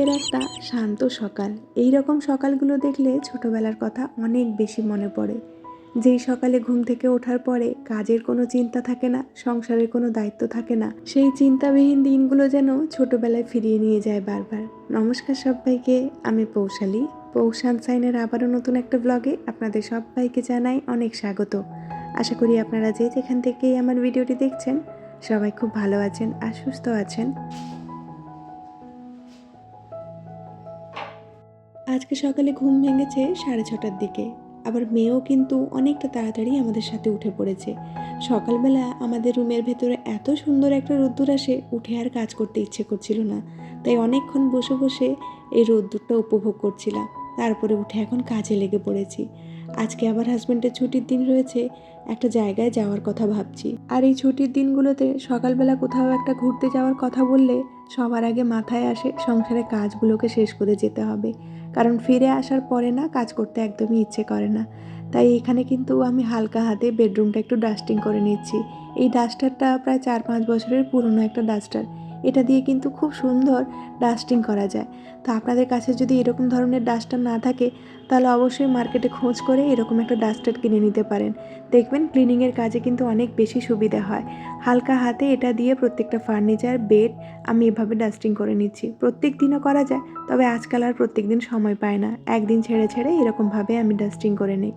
শীতের একটা শান্ত সকাল। এই রকম সকালগুলো দেখলে ছোটবেলার কথা অনেক বেশি মনে পড়ে। যেই সকালে ঘুম থেকে ওঠার পরে কাজের কোনো চিন্তা থাকে না, সংসারের কোনো দায়িত্ব থাকে না, সেই চিন্তাবিহীন দিনগুলো যেন ছোটবেলায় ফিরিয়ে নিয়ে যায় বারবার। নমস্কার সবাইকে, আমি পৌশালী। পৌশান সাইনের আবারও নতুন একটা ব্লগে আপনাদের সবাইকে জানাই অনেক স্বাগত। আশা করি আপনারা যে যেখান থেকেই আমার ভিডিওটি দেখছেন, সবাই খুব ভালো আছেন আর সুস্থ আছেন। আজকে সকালে ঘুম ভেঙেছে সাড়ে ছটার দিকে। আবার মেয়েও কিন্তু অনেকটা তাড়াতাড়ি আমাদের সাথে উঠে পড়েছে। সকালবেলা আমাদের রুমের ভেতরে এত সুন্দর একটা রোদ্দুর আসে, উঠে আর কাজ করতে ইচ্ছে করছিল না। তাই অনেকক্ষণ বসে বসে এই রোদ্দুরটা উপভোগ করছিলাম। তারপরে উঠে এখন কাজে লেগে পড়েছি। আজকে আবার হাজব্যান্ডের ছুটির দিন রয়েছে, একটা জায়গায় যাওয়ার কথা ভাবছি। আর এই ছুটির দিনগুলোতে সকালবেলা কোথাও একটা ঘুরতে যাওয়ার কথা বললে সবার আগে মাথায় আসে সংসারের কাজগুলোকে শেষ করে যেতে হবে। কারণ ফিরে আসার পরে না কাজ করতে একদমই ইচ্ছে করে না। তাই এখানে কিন্তু আমি হালকা হাতে বেডরুমটা একটু ডাস্টিং করে নিচ্ছি। এই ডাস্টারটা প্রায় চার পাঁচ বছরের পুরনো একটা ডাস্টার। এটা দিয়ে কিন্তু খুব সুন্দর ডাস্টিং করা যায়। তো আপনাদের কাছে যদি এরকম ধরনের ডাস্টার না থাকে, তাহলে অবশ্যই মার্কেটে খোঁজ করে এরকম একটা ডাস্টার কিনে নিতে পারেন। দেখবেন ক্লিনিংয়ের কাজে কিন্তু অনেক বেশি সুবিধা হয়। হালকা হাতে এটা দিয়ে প্রত্যেকটা ফার্নিচার বেড আমি এভাবে ডাস্টিং করে নিচ্ছি। প্রত্যেক দিনও করা যায়, তবে আজকাল আর প্রত্যেক দিন সময় পায় না। একদিন ছেড়ে ছেড়ে এরকমভাবে আমি ডাস্টিং করে নিই।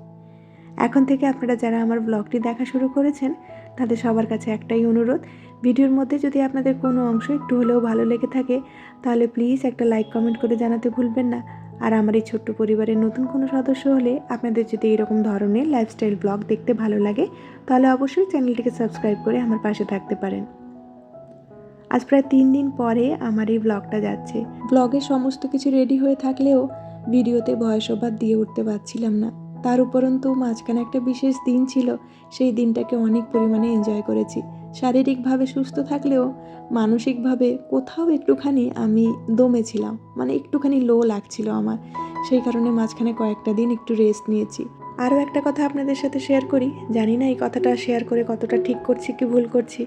এখন থেকে আপনারা যারা আমার ব্লগটি দেখা শুরু করেছেন তাদের সবার কাছে একটাই অনুরোধ, ভিডিওর মধ্যে যদি আপনাদের কোনো অংশ একটু হলেও ভালো লেগে থাকে, তাহলে প্লিজ একটা লাইক কমেন্ট করে জানাতে ভুলবেন না। আর আমার এই ছোট্ট পরিবারের নতুন কোনো সদস্য হলে আপনাদের যদি এরকম ধরনের লাইফস্টাইল ব্লগ দেখতে ভালো লাগে, তাহলে অবশ্যই চ্যানেলটিকে সাবস্ক্রাইব করে আমার পাশে থাকতে পারেন। আজ প্রায় তিন দিন পরে আমার এই ব্লগটা যাচ্ছে। ব্লগে সমস্ত কিছু রেডি হয়ে থাকলেও ভিডিওতে ভয়েস ওভার দিয়ে উঠতে পারছিলাম না। তার উপরন্তু মাঝখানে একটা বিশেষ দিন ছিল। সেই দিনটাকে অনেক পরিমাণে এনজয় করেছি। শারীরিকভাবে সুস্থ থাকলেও মানসিকভাবে কোথাও একটুখানি আমি দমেছিলাম মানে একটুখানি লো লাগছিল আমার। সেই কারণে মাঝখানে কয়েকটা দিন একটু রেস্ট নিয়েছি। আরও একটা কথা আপনাদের সাথে শেয়ার করি। জানি না এই কথাটা শেয়ার করে কতটা ঠিক করছি কি ভুল করছি,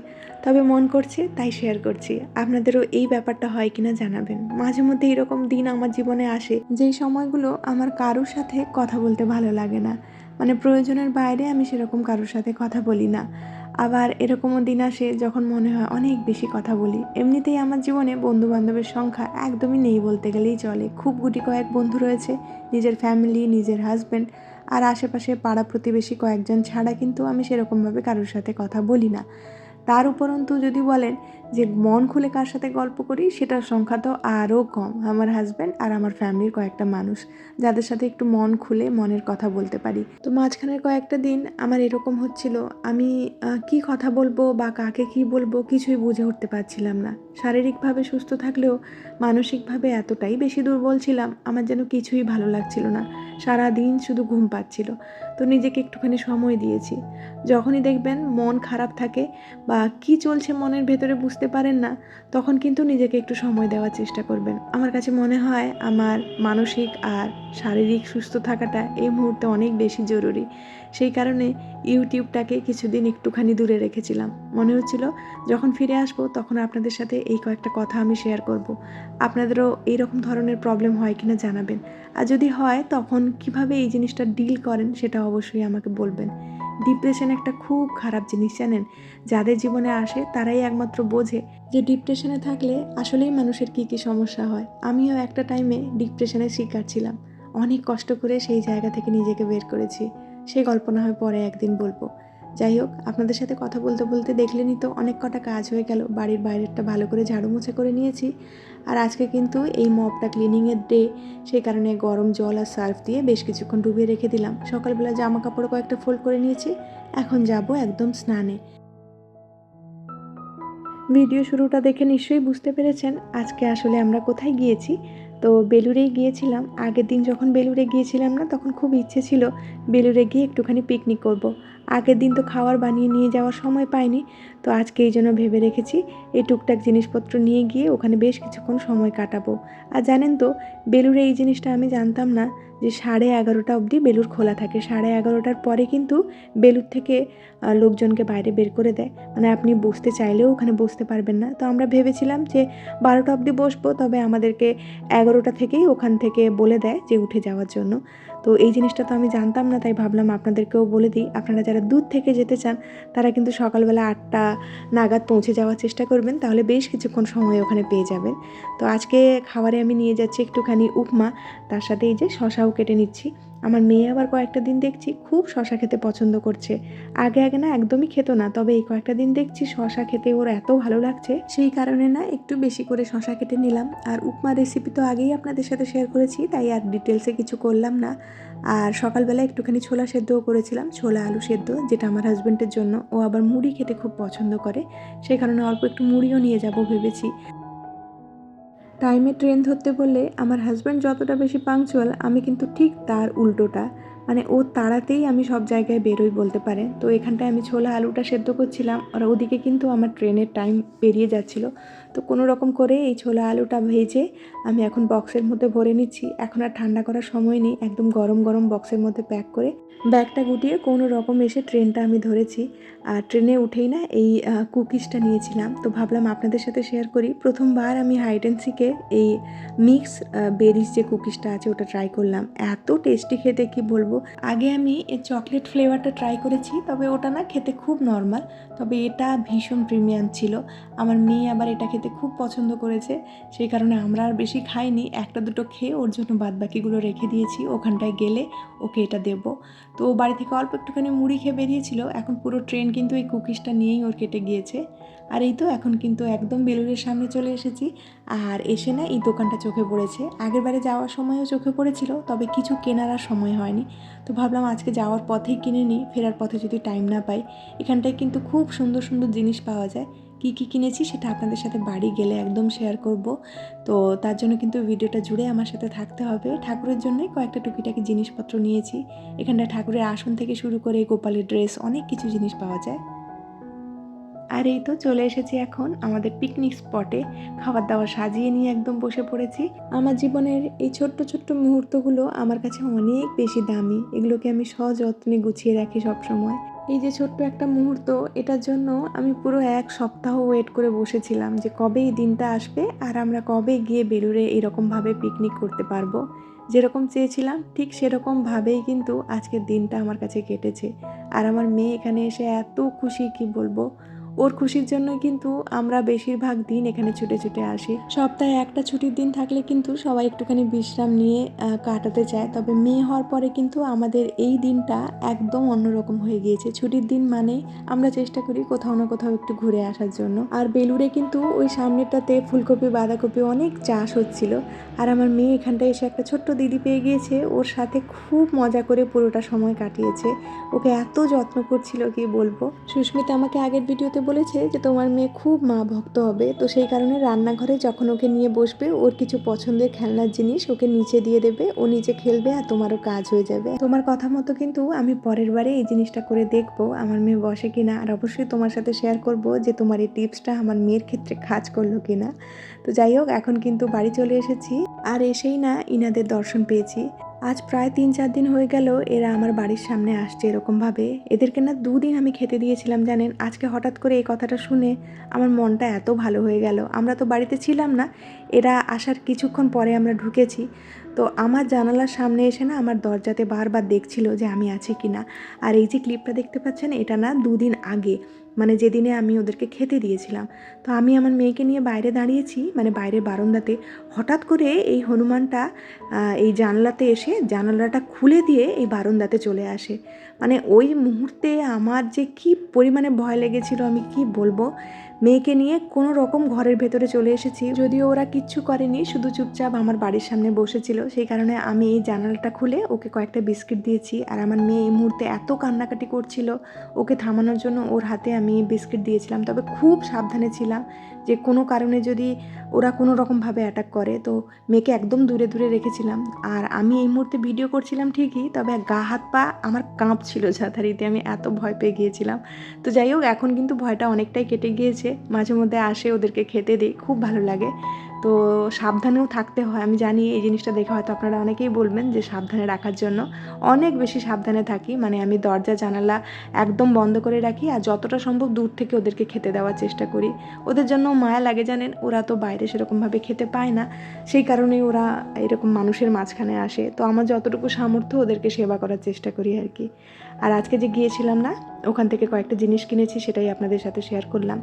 তবে মন করছে তাই শেয়ার করছি। আপনাদেরও এই ব্যাপারটা হয় কিনা জানাবেন। মাঝে মধ্যে এরকম দিন আমার জীবনে আসে, যেই সময়গুলো আমার কারোর সাথে কথা বলতে ভালো লাগে না। মানে প্রয়োজনের বাইরে আমি সেরকম কারোর সাথে কথা বলি না। আবার এরকমও দিন আসে যখন মনে হয় অনেক বেশি কথা বলি। এমনিতেই আমার জীবনে বন্ধু বান্ধবের সংখ্যা একদমই নেই বলতে গেলেই চলে। খুব গুটি কয়েক বন্ধু রয়েছে, নিজের ফ্যামিলি নিজের হাজব্যান্ড আর আশেপাশে পাড়া প্রতিবেশী কয়েকজন ছাড়া কিন্তু আমি সেরকমভাবে কারোর সাথে কথা বলি না। তার উপরন্তু যদি বলেন যে মন খুলে কার সাথে গল্প করি, সেটার সংখ্যা তো আরও কম। আমার হাজব্যান্ড আর আমার ফ্যামিলির কয়েকটা মানুষ, যাদের সাথে একটু মন খুলে মনের কথা বলতে পারি। তো মাঝখানের কয়েকটা দিন আমার এরকম হচ্ছিল, আমি কি কথা বলব বা কাকে কি বলব কিছুই বুঝে উঠতে পারছিলাম না। শারীরিকভাবে সুস্থ থাকলেও মানসিকভাবে এতটাই বেশি দুর্বল ছিলাম, আমার যেন কিছুই ভালো লাগছিল না। সারা দিন শুধু ঘুম পাচ্ছিল। তো নিজেকে একটুখানি সময় দিয়েছি। যখনই দেখবেন মন খারাপ থাকে বা কি চলছে মনের ভেতরে বুঝতে পারেন না, তখন কিন্তু নিজেকে একটু সময় দেওয়ার চেষ্টা করবেন। আমার কাছে মনে হয় আমার মানসিক আর শারীরিক সুস্থ থাকাটা এই মুহূর্তে অনেক বেশি জরুরি। সেই কারণে ইউটিউবটাকে কিছুদিন একটুখানি দূরে রেখেছিলাম। মনে হচ্ছিল, যখন ফিরে আসব তখন আপনাদের সাথে এই কয়েকটা কথা আমি শেয়ার করব। আপনাদেরও এইরকম ধরনের প্রবলেম হয় কিনা জানাবেন। আর যদি হয়, তখন কীভাবে এই জিনিসটা ডিল করেন সেটা অবশ্যই আমাকে বলবেন। ডিপ্রেশন একটা খুব খারাপ জিনিস, জানেন? যাদের জীবনে আসে, তারাই একমাত্র বোঝে যে ডিপ্রেশনে থাকলে আসলেই মানুষের কী কী সমস্যা হয়। আমিও একটা টাইমে ডিপ্রেশনের শিকার ছিলাম। অনেক কষ্ট করে সেই জায়গা থেকে নিজেকে বের করেছি। সেই গল্প না হয় পরে একদিন বলব। যাই হোক আপনাদের সাথে কথা বলতে বলতে দেখলেনই তো অনেক কটা কাজ হয়ে গেল। বাড়ির বাইরেরটা ভালো করে ঝাড়ু মুছে করে নিয়েছি। আর আজকে কিন্তু এই মপটা ক্লিনিংয়ের ডে সেই কারণে গরম জল আর সার্ফ দিয়ে বেশ কিছুক্ষণ ডুবিয়ে রেখে দিলাম। সকালবেলা জামা কাপড় কয়েকটা ফোল্ড করে নিয়েছি। এখন যাব একদম স্নানে। ভিডিও শুরুটা দেখে নিশ্চয়ই বুঝতে পেরেছেন আজকে আসলে আমরা কোথায় গিয়েছি। তো বেলুরেই গিয়েছিলাম আগের দিন যখন বেলুরে গিয়েছিলাম না, তখন খুব ইচ্ছে ছিল বেলুরে গিয়ে একটুখানি পিকনিক করব। আগের দিন তো খাওয়ার বানিয়ে নিয়ে যাওয়ার সময় পাইনি, তো আজকে এই জন্য ভেবে রেখেছি এই টুকটাক জিনিসপত্র নিয়ে গিয়ে ওখানে বেশ কিছুক্ষণ সময় কাটাবো আর জানেন তো বেলুরে এই জিনিসটা আমি জানতাম না যে সাড়ে এগারোটা অবধি বেলুর খোলা থাকে। সাড়ে এগারোটার পরে কিন্তু বেলুর থেকে লোকজনকে বাইরে বের করে দেয়। মানে আপনি বসতে চাইলেও ওখানে বসতে পারবেন না। তো আমরা ভেবেছিলাম যে বারোটা অবধি বসবো, তবে আমাদেরকে এগারোটা থেকেই ওখান থেকে বলে দেয় যে উঠে যাওয়ার জন্য। তো এই জিনিসটা তো আমি জানতাম না, তাই ভাবলাম আপনাদেরকেও বলে দিই। আপনারা যারা দূর থেকে যেতে চান, তারা কিন্তু সকালবেলা আটটা নাগাদ পৌঁছে যাওয়ার চেষ্টা করবেন, তাহলে বেশ কিছুক্ষণ সময় ওখানে পেয়ে যাবেন। তো আজকে খাবারে আমি নিয়ে যাচ্ছি একটুখানি উপমা, তার সাথে এই যে শশাও কেটে নিচ্ছি। আমার মেয়ে আবার কয়েকটা দিন দেখছি খুব শশা খেতে পছন্দ করছে। আগে আগে না একদমই খেতো না, তবে এই কয়েকটা দিন দেখছি শশা খেতে ওর এত ভালো লাগছে। সেই কারণে না একটু বেশি করে শশা কেটে নিলাম। আর উপমা রেসিপি তো আগেই আপনাদের সাথে শেয়ার করেছি, তাই আর ডিটেলসে কিছু করলাম না। আর সকালবেলা একটুখানি ছোলা সেদ্ধও করেছিলাম, ছোলা আলু সেদ্ধ, যেটা আমার হাজব্যান্ডের জন্য। ও আবার মুড়ি খেতে খুব পছন্দ করে সেই কারণে অল্প একটু মুড়িও নিয়ে যাব ভেবেছি। টাইমে ট্রেন ধরতে বললে আমার হাজব্যান্ড যতটা বেশি পাংচুয়াল আমি কিন্তু ঠিক তার উল্টোটা। মানে ও তাড়াতেই আমি সব জায়গায় বেরোই বলতে পারে। তো এখানটায় আমি ছোলা আলুটা সেদ্ধ করছিলাম, আর ওদিকে কিন্তু আমার ট্রেনের টাইম পেরিয়ে যাচ্ছিল। তো কোনো রকম করে এই ছোলা আলুটা ভেজে আমি এখন বক্সের মধ্যে ভরে নিচ্ছি। এখন আর ঠান্ডা করার সময় নেই, একদম গরম গরম বক্সের মধ্যে প্যাক করে ব্যাগটা গুটিয়ে কোনো রকম এসে ট্রেনটা আমি ধরেছি। আর ট্রেনে উঠেই না এই কুকিজটা নিয়েছিলাম। তো ভাবলাম আপনাদের সাথে শেয়ার করি। প্রথমবার আমি হাইডেন্সিকে এই মিক্স বেরিজ যে কুকিজটা আছে ওটা ট্রাই করলাম। এত টেস্টি খেতে, কি বলব? আগে আমি এই চকলেট ফ্লেভারটা ট্রাই করেছি, তবে ওটা না খেতে খুব নর্মাল তবে এটা ভীষণ প্রিমিয়াম ছিল। আমার মেয়ে আবার এটা খেতে খুব পছন্দ করেছে। সেই কারণে আমরা আর বেশি খাইনি। একটা দুটো খেয়ে ওর জন্য বাদবাকিগুলো রেখে দিয়েছি। ওখানটায় গেলে ওকে এটা দেবো। তো ও বাড়ি থেকে অল্প একটুখানি মুড়ি খেয়ে বেরিয়েছিল। এখন পুরো ট্রেন কিন্তু এই কুকিজটা নিয়েই ওর কেটে গিয়েছে। আর এই তো এখন কিন্তু একদম বেলুরের সামনে চলে এসেছি। আর এসে না এই দোকানটা চোখে পড়েছে। আগের বারে যাওয়ার সময়ও চোখে পড়েছিল, তবে কিছু কেনার আর সময় হয়নি। তো ভাবলাম আজকে যাওয়ার পথেই কিনে নিই, ফেরার পথে যদি টাইম না পাই। এখানটায় কিন্তু খুব সুন্দর সুন্দর জিনিস পাওয়া যায়। কী কী কিনেছি সেটা আপনাদের সাথে বাড়ি গেলে একদম শেয়ার করব। তো তার জন্য কিন্তু ভিডিওটা জুড়ে আমার সাথে থাকতে হবে। ঠাকুরের জন্যই কয়েকটা টুকিটাকি জিনিসপত্র নিয়েছি। এখানটায় ঠাকুরের আসন থেকে শুরু করে গোপালের ড্রেস অনেক কিছু জিনিস পাওয়া যায়। আর এই তো চলে এসেছি এখন আমাদের পিকনিক স্পটে খাবার দাবার সাজিয়ে নিয়ে একদম বসে পড়েছি। আমার জীবনের এই ছোট্ট ছোট্ট মুহূর্তগুলো আমার কাছে অনেক বেশি দামি। এগুলোকে আমি সযত্নে গুছিয়ে রাখি সব সময় এই যে ছোট্ট একটা মুহূর্ত, এটার জন্য আমি পুরো এক সপ্তাহ ওয়েট করে বসেছিলাম যে কবে এই দিনটা আসবে আর আমরা কবে গিয়ে বেরুরে এরকমভাবে পিকনিক করতে পারব। যেরকম চেয়েছিলাম, ঠিক সেরকমভাবেই কিন্তু আজকের দিনটা আমার কাছে কেটেছে। আর আমার মেয়ে এখানে এসে এত খুশি, কি বলব? ওর খুশির জন্য কিন্তু আমরা বেশিরভাগ দিন এখানে ছুটে ছুটে আসি। সপ্তাহে একটা ছুটির দিন থাকলে কিন্তু সবাই একটুখানি বিশ্রাম নিয়ে কাটাতে চায়। তবে মেয়ে হওয়ার পরে কিন্তু আমাদের এই দিনটা একদম অন্যরকম হয়ে গিয়েছে। ছুটির দিন মানে আমরা চেষ্টা করি কোথাও না কোথাও একটু ঘুরে আসার জন্য। আর বেলুড়ে কিন্তু ওই সামনেটাতে ফুলকপি, বাঁধাকপি অনেক চাষ হচ্ছিল। আর আমার মেয়ে এখানটায় এসে একটা ছোট্ট দিদি পেয়ে গিয়েছে। ওর সাথে খুব মজা করে পুরোটা সময় কাটিয়েছে। ওকে এত যত্ন করছিল, কি বলব? সুস্মিতা আমাকে আগের ভিডিওতে বলেছে যে তোমার মেয়ে খুব মা ভক্ত হবে, তো সেই কারণে রান্নাঘরে যখন ওকে নিয়ে বসবে, ওর কিছু পছন্দের খেলনার জিনিস ওকে নিচে দিয়ে দেবে, ও নিচে খেলবে আর তোমারও কাজ হয়ে যাবে। তোমার কথা মতো কিন্তু আমি পরের বারে এই জিনিসটা করে দেখব, আমার মেয়ে বসে কিনা, আর অবশ্যই তোমার সাথে শেয়ার করব যে তোমার এই টিপসটা আমার মেয়ের ক্ষেত্রে কাজ করল কিনা। তো যাই হোক, এখন কিন্তু বাড়ি চলে এসেছি, আর এসেই না ইনাদের দর্শন পেয়েছি। আজ প্রায় তিন চার দিন হয়ে গেল এরা আমার বাড়ির সামনে আসছে এরকমভাবে। এদেরকে না দুদিন আমি খেতে দিয়েছিলাম, জানেন? আজকে হঠাৎ করে এই কথাটা শুনে আমার মনটা এত ভালো হয়ে গেল। আমরা তো বাড়িতে ছিলাম না, এরা আসার কিছুক্ষণ পরে আমরা ঢুকেছি। তো আমার জানালার সামনে এসে না আমার দরজাতে বারবার দেখছিল যে আমি আছি কি না। আর এই যে ক্লিপটা দেখতে পাচ্ছেন, এটা না দুদিন আগে মানে যেদিনে আমি ওদেরকে খেতে দিয়েছিলাম। তো আমি আমার মেয়েকে নিয়ে বাইরে দাঁড়িয়েছি মানে বাইরের বারান্দাতে। হঠাৎ করে এই হনুমানটা এই জানলাতে এসে জানালাটা খুলে দিয়ে এই বারান্দাতে চলে আসে। মানে ওই মুহূর্তে আমার যে কি পরিমাণে ভয় লেগেছিল, আমি কি বলব? মেয়েকে নিয়ে কোনো রকম ঘরের ভেতরে চলে এসেছি। যদিও ওরা কিচ্ছু করেনি, শুধু চুপচাপ আমার বাড়ির সামনে বসেছিল। সেই কারণে আমি এই জানালাটা খুলে ওকে কয়েকটা বিস্কিট দিয়েছি। আর আমার মেয়ে এই মুহূর্তে এত কান্নাকাটি করছিল, ওকে থামানোর জন্য ওর হাতে আমি বিস্কিট দিয়েছিলাম। তবে খুব সাবধানে ছিলাম। যে কোনো কারণে যদি ওরা কোনো রকমভাবে অ্যাটাক করে, তো মেয়েকে একদম দূরে দূরে রেখেছিলাম। আর আমি এই মুহূর্তে ভিডিও করছিলাম ঠিকই, তবে গা, হাত, পা আমার কাঁপছিল যথারীতি, আমি এত ভয় পেয়ে গিয়েছিলাম। তো যাই হোক, এখন কিন্তু ভয়টা অনেকটাই কেটে গিয়েছে। মাঝে মধ্যে আসে ওদেরকে খেতে দিই, খুব ভালো লাগে। তো সাবধানেও থাকতে হয়। আমি জানি এই জিনিসটা দেখে হয়তো আপনারা অনেকেই বলবেন যে সাবধানে রাখার জন্য অনেক বেশি সাবধানে থাকি। মানে আমি দরজা, জানালা একদম বন্ধ করে রাখি আর যতটা সম্ভব দূর থেকে ওদেরকে খেতে দেওয়ার চেষ্টা করি। ওদের জন্য মায়া লাগে জানেন, ওরা তো বাইরে সেরকমভাবে খেতে পায় না। সেই কারণেই ওরা এরকম মানুষের মাঝখানে আসে। তো আমার যতটুকু সামর্থ্য ওদেরকে সেবা করার চেষ্টা করি আর কি। আর আজকে যে গিয়েছিলাম না, ওখান থেকে কয়েকটা জিনিস কিনেছি, সেটাই আপনাদের সাথে শেয়ার করলাম।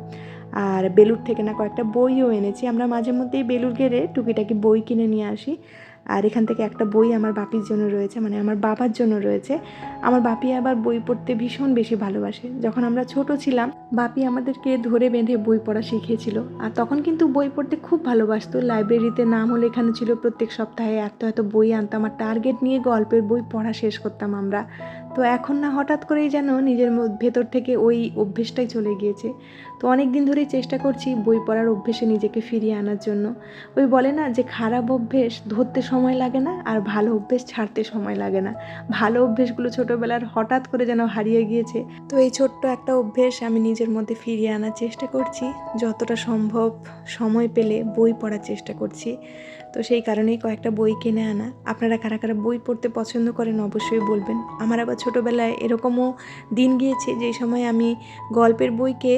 আর বেলুর থেকে না কয়েকটা বইও এনেছি। আমরা মাঝে মধ্যেই বেলুর গেলে টুকিটাকি বই কিনে নিয়ে আসি। আর এখান থেকে একটা বই আমার বাপির জন্য রয়েছে মানে আমার বাবার জন্য রয়েছে। আমার বাপি আবার বই পড়তে ভীষণ বেশি ভালোবাসে। যখন আমরা ছোট ছিলাম, বাপি আমাদেরকে ধরে বেঁধে বই পড়া শিখিয়েছিল। আর তখন কিন্তু বই পড়তে খুব ভালোবাসতো। লাইব্রেরিতে নাম হলে এখানে ছিল প্রত্যেক সপ্তাহে এত এত বই আনতাম। আর টার্গেট নিয়ে গল্পের বই পড়া শেষ করতাম আমরা। তো এখন না হঠাৎ করেই যেন নিজের ভেতর থেকে ওই অভ্যেসটাই চলে গিয়েছে। তো অনেক দিন ধরেই চেষ্টা করছি বই পড়ার অভ্যেসে নিজেকে ফিরিয়ে আনার জন্য। ওই বলে না যে, খারাপ অভ্যেস ধরতে সময় লাগে না আর ভালো অভ্যেস ছাড়তে সময় লাগে না। ভালো অভ্যেসগুলো ছোটোবেলার হঠাৎ করে যেন হারিয়ে গিয়েছে। তো এই ছোট্ট একটা অভ্যেস আমি নিজের মধ্যে ফিরিয়ে আনার চেষ্টা করছি। যতটা সম্ভব সময় পেলে বই পড়ার চেষ্টা করছি। তো সেই কারণেই কয়েকটা বই কিনে আনা। আপনারা কারা কারা বই পড়তে পছন্দ করেন অবশ্যই বলবেন। আমার আবার ছোটোবেলায় এরকমও দিন গিয়েছে যে সময় আমি গল্পের বইকে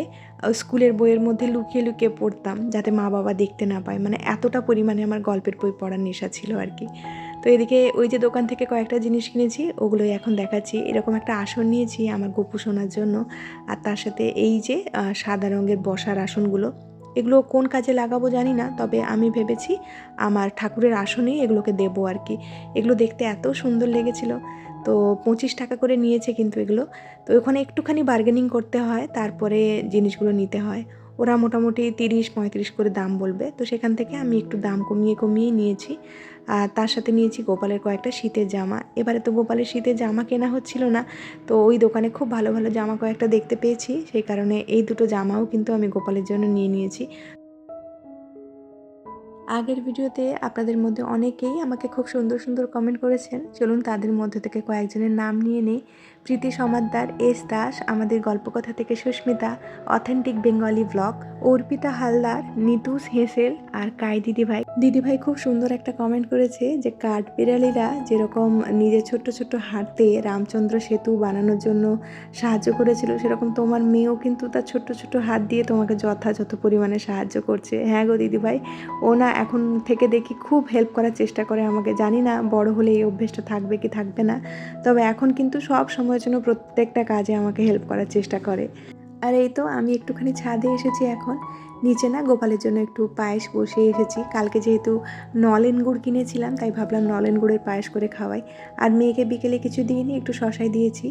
স্কুলের বইয়ের মধ্যে লুকিয়ে লুকিয়ে পড়তাম যাতে মা বাবা দেখতে না পায়। মানে এতটা পরিমাণে আমার গল্পের বই পড়ার নেশা ছিল আর কি। তো এদিকে ওই যে দোকান থেকে কয়েকটা জিনিস কিনেছি, ওগুলোই এখন দেখাচ্ছি। এরকম একটা আসন নিয়েছি আমার গপু শোনার জন্য। আর তার সাথে এই যে সাদা রঙের বসার আসনগুলো। এগুলো কোন কাজে লাগাবো জানি না, তবে আমি ভেবেছি আমার ঠাকুরের আসনেই এগুলোকে দেবো আর কি। এগুলো দেখতে এত সুন্দর লেগেছিল। তো পঁচিশ টাকা করে নিয়েছে কিন্তু এগুলো। তো ওখানে একটুখানি বার্গেনিং করতে হয়, তারপরে জিনিসগুলো নিতে হয়। ওরা মোটামুটি তিরিশ পঁয়ত্রিশ করে দাম বলবে। তো সেখান থেকে আমি একটু দাম কমিয়ে কমিয়ে নিয়েছি। আর তার সাথে নিয়েছি গোপালের কয়েকটা শীতের জামা। এবারে তো গোপালের শীতের জামা কেনা হচ্ছিল না, তো ওই দোকানে খুব ভালো ভালো জামা কয়েকটা দেখতে পেয়েছি। সেই কারণে এই দুটো জামাও কিন্তু আমি গোপালের জন্য নিয়ে নিয়েছি। আগের ভিডিওতে আপনাদের মধ্যে অনেকেই আমাকে খুব সুন্দর সুন্দর কমেন্ট করেছেন। চলুন তাদের মধ্যে থেকে কয়েকজনের নাম নিয়ে নেই। প্রীতি সমাদ্দার, এস দাস, আমাদের গল্পকথা থেকে Susmita, authentic Bengali blog, Arpita Haldar, নিতুস হেসেল আর কাই দিদিভাই। দিদিভাই খুব সুন্দর একটা কমেন্ট করেছে যে কাঠ বিড়ালিরা যেরকম নিজের ছোট্ট ছোট্ট হাতে রামচন্দ্র সেতু বানানোর জন্য সাহায্য করেছিল, সেরকম তোমার মেয়েও কিন্তু তার ছোট্ট ছোট্ট হাত দিয়ে তোমাকে যথাযথ পরিমাণে সাহায্য করছে। হ্যাঁ গো দিদিভাই, ও না এখন থেকে দেখি খুব হেল্প করার চেষ্টা করে আমাকে। জানি না বড় হলে এই অভ্যেসটা থাকবে কি থাকবে না, তবে এখন কিন্তু সব সময়ের জন্য প্রত্যেকটা কাজে আমাকে হেল্প করার চেষ্টা করে। আর এই তো আমি একটুখানি ছাদে এসেছি এখন। নিচে না গোপালের জন্য একটু পায়েস বসিয়ে এসেছি কালকে যেহেতু নলেন গুড় কিনেছিলাম, তাই ভাবলাম নলেন গুড়ের পায়েস করে খাওয়াই। আর মেয়েকে বিকেলে কিছু দিইনি, একটু শশাই দিয়েছি।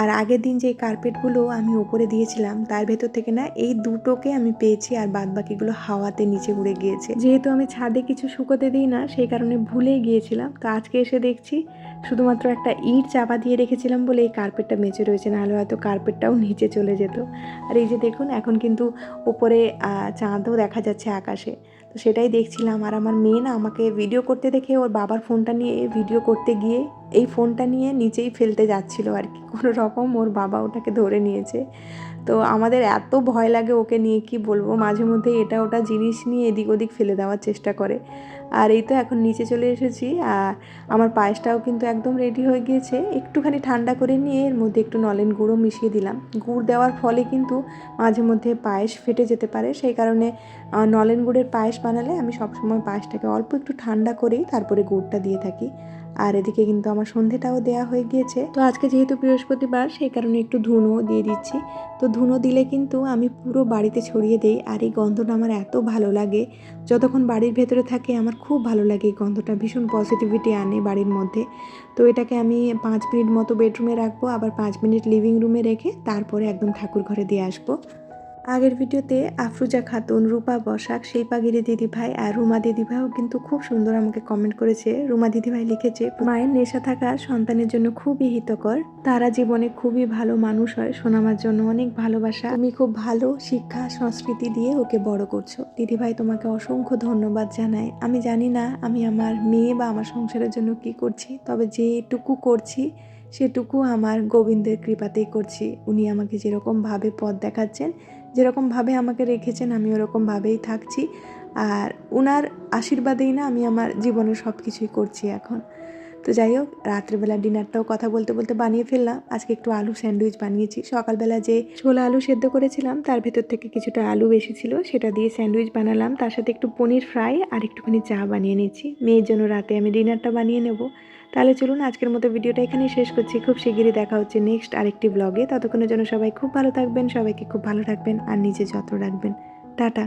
আর আগের দিন যে কার্পেটগুলো আমি ওপরে দিয়েছিলাম, তার ভেতর থেকে না এই দুটোকে আমি পেয়েছি আর বাদ বাকিগুলো হাওয়াতে নিচে উড়ে গিয়েছে। যেহেতু আমি ছাদে কিছু শুকোতে দিই না, সেই কারণে ভুলে গিয়েছিলাম। তো আজকে এসে দেখছি শুধুমাত্র একটা ইট চাপা দিয়ে রেখেছিলাম বলে এই কার্পেটটা মেচে রয়েছে, নাহলে হয়তো কার্পেটটাও নিচে চলে যেত। আর এই যে দেখুন, এখন কিন্তু ওপরে চাঁদও দেখা যাচ্ছে আকাশে। তো সেটাই দেখছিলাম। আর আমার মেয়ে না আমাকে ভিডিও করতে দেখে ওর বাবার ফোনটা নিয়ে ভিডিও করতে গিয়ে এই ফোনটা নিয়ে নিচেই ফেলতে যাচ্ছিল আর কি। কোনো রকম ওর বাবা ওটাকে ধরে নিয়েছে। তো আমাদের এত ভয় লাগে ওকে নিয়ে, কি বলব? মাঝে মধ্যে এটা ওটা জিনিস নিয়ে এদিক ওদিক ফেলে দেওয়ার চেষ্টা করে। আর এই তো এখন নিচে চলে এসেছি। আর আমার পায়েসটাও কিন্তু একদম রেডি হয়ে গিয়েছে। একটুখানি ঠান্ডা করে নিয়ে এর মধ্যে একটু নলেন গুঁড়ো মিশিয়ে দিলাম। গুড় দেওয়ার ফলে কিন্তু মাঝে মধ্যে পায়েস ফেটে যেতে পারে। সেই কারণে নলেন গুড়ের পায়েস বানালে আমি সবসময় পায়েসটাকে অল্প একটু ঠান্ডা করেই তারপরে গুড়টা দিয়ে থাকি। আর এদিকে কিন্তু আমার সন্ধেটাও দেওয়া হয়ে গিয়েছে। তো আজকে যেহেতু বৃহস্পতিবার, সেই কারণে একটু ধুনো দিয়ে দিচ্ছি। তো ধুনো দিলে কিন্তু আমি পুরো বাড়িতে ছড়িয়ে দিই আর এই গন্ধটা আমার এত ভালো লাগে। যতক্ষণ বাড়ির ভেতরে থাকে, আমার খুব ভালো লাগে এই গন্ধটা। ভীষণ পজিটিভিটি আনে বাড়ির মধ্যে। তো এটাকে আমি পাঁচ মিনিট মতো বেডরুমে রাখব, আবার পাঁচ মিনিট লিভিং রুমে রেখে তারপরে একদম ঠাকুর ঘরে দিয়ে আসব। আগের ভিডিওতে আফরুজা খাতুন, রূপা বসাক, শিল্পাগিরি দিদিভাই আর রুমা দিদিভাইও কিন্তু খুব সুন্দর আমাকে কমেন্ট করেছে। রুমা দিদিভাই লিখেছে, মায়ের নেশা থাকা সন্তানের জন্য খুবই হিতকর। তারা জীবনে খুবই ভালো মানুষ হয় শোনামার জন্য অনেক ভালোবাসা। তুমি খুব ভালো শিক্ষা, সংস্কৃতি দিয়ে ওকে বড় করছ। দিদিভাই তোমাকে অসংখ্য ধন্যবাদ জানাই আমি জানি না আমি আমার মেয়ে বা আমার সংসারের জন্য কি করছি, তবে যেটুকু করছি, সেটুকু আমার গোবিন্দের কৃপাতেই করছি। উনি আমাকে যেরকমভাবে পথ দেখাচ্ছেন যেরকমভাবে আমাকে রেখেছেন, আমি ওরকমভাবেই থাকছি। আর ওনার আশীর্বাদেই না আমি আমার জীবনের সব কিছুই করছি এখন। তো যাই হোক রাত্রেবেলা ডিনারটাও কথা বলতে বলতে বানিয়ে ফেললাম। আজকে একটু আলু স্যান্ডউইচ বানিয়েছি। সকালবেলা যে ছোলা আলু সেদ্ধ করেছিলাম, তার ভেতর থেকে কিছুটা আলু বেশি ছিল, সেটা দিয়ে স্যান্ডউইচ বানালাম। তার সাথে একটু পনির ফ্রাই আর একটুখানি চা বানিয়ে নিচ্ছি। মেয়ের জন্য রাতে আমি ডিনারটা বানিয়ে নেব। তাহলে চলুন আজকের মতো ভিডিওটা এখানেই শেষ করছি। খুব শিগগিরই দেখা হচ্ছে নেক্সট আরেকটি ব্লগে ততক্ষণের জন্য সবাই খুব ভালো থাকবেন, সবাইকে খুব ভালো রাখবেন আর নিজে যত্ন রাখবেন। টাটা।